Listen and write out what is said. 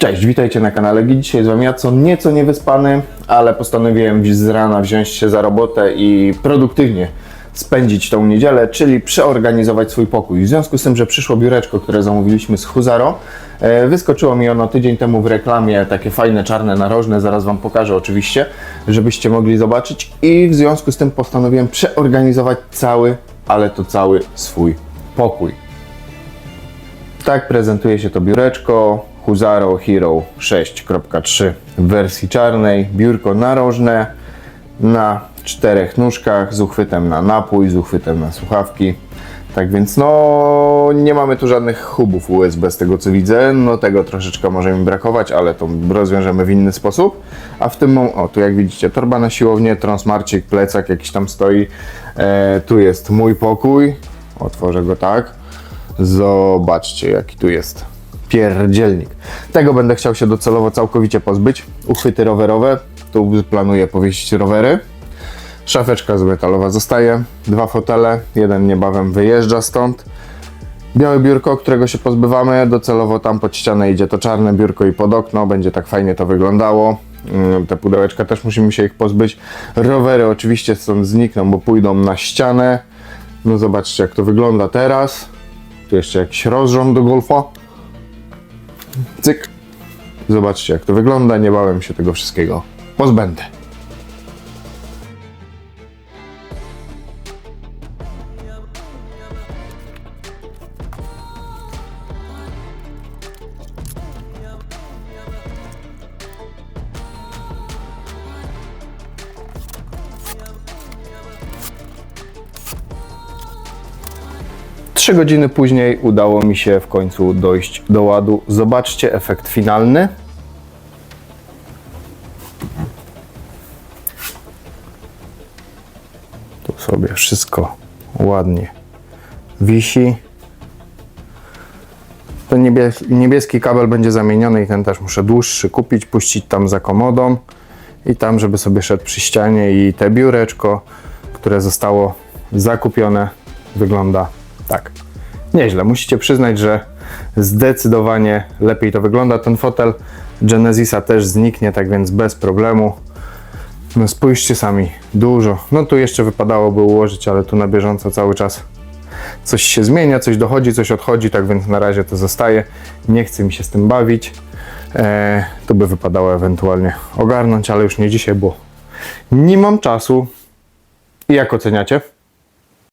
Cześć, witajcie na kanale Gi. Dzisiaj z Wami ja, co nieco niewyspany, ale postanowiłem z rana wziąć się za robotę i produktywnie spędzić tą niedzielę, czyli przeorganizować swój pokój. W związku z tym, że przyszło biureczko, które zamówiliśmy z Huzaro, e, wyskoczyło mi ono tydzień temu w reklamie, takie fajne, czarne, narożne, zaraz Wam pokażę oczywiście, żebyście mogli zobaczyć i w związku z tym postanowiłem przeorganizować cały, ale to cały swój pokój. Tak prezentuje się to biureczko Huzaro Hero 6.3 w wersji czarnej. Biurko narożne na czterech nóżkach z uchwytem na napój, z uchwytem na słuchawki. Tak więc no nie mamy tu żadnych hubów USB z tego co widzę. No tego troszeczkę może mi brakować, ale to rozwiążemy w inny sposób. A w tym o tu jak widzicie torba na siłownię, transmarcik, plecak jakiś tam stoi. E, tu jest mój pokój. Otworzę go tak. Zobaczcie, jaki tu jest pierdzielnik. Tego będę chciał się docelowo całkowicie pozbyć. Uchwyty rowerowe. Tu planuję powiesić rowery. Szafeczka z metalowa zostaje. Dwa fotele. Jeden niebawem wyjeżdża stąd. Białe biurko, którego się pozbywamy. Docelowo tam pod ścianę idzie to czarne biurko i pod okno. Będzie tak fajnie to wyglądało. Mm, Te pudełeczka też musimy się ich pozbyć. Rowery oczywiście stąd znikną, bo pójdą na ścianę. No zobaczcie jak to wygląda teraz. Tu jeszcze jakiś rozrząd do golfa. Cyk. Zobaczcie jak to wygląda. Niebawem się tego wszystkiego pozbędę. Trzy godziny później udało mi się w końcu dojść do ładu. Zobaczcie efekt finalny. Tu sobie wszystko ładnie wisi. Ten niebies niebieski kabel będzie zamieniony i ten też muszę dłuższy kupić, puścić tam za komodą i tam, żeby sobie szedł przy ścianie i te biureczko, które zostało zakupione, wygląda tak. Nieźle. Musicie przyznać, że zdecydowanie lepiej to wygląda. Ten fotel Genesisa też zniknie, tak więc bez problemu. No spójrzcie sami, dużo. No tu jeszcze wypadałoby ułożyć, ale tu na bieżąco cały czas coś się zmienia, coś dochodzi, coś odchodzi, tak więc na razie to zostaje. Nie chce mi się z tym bawić. Eee, to by wypadało ewentualnie ogarnąć, ale już nie dzisiaj, bo nie mam czasu. I jak oceniacie?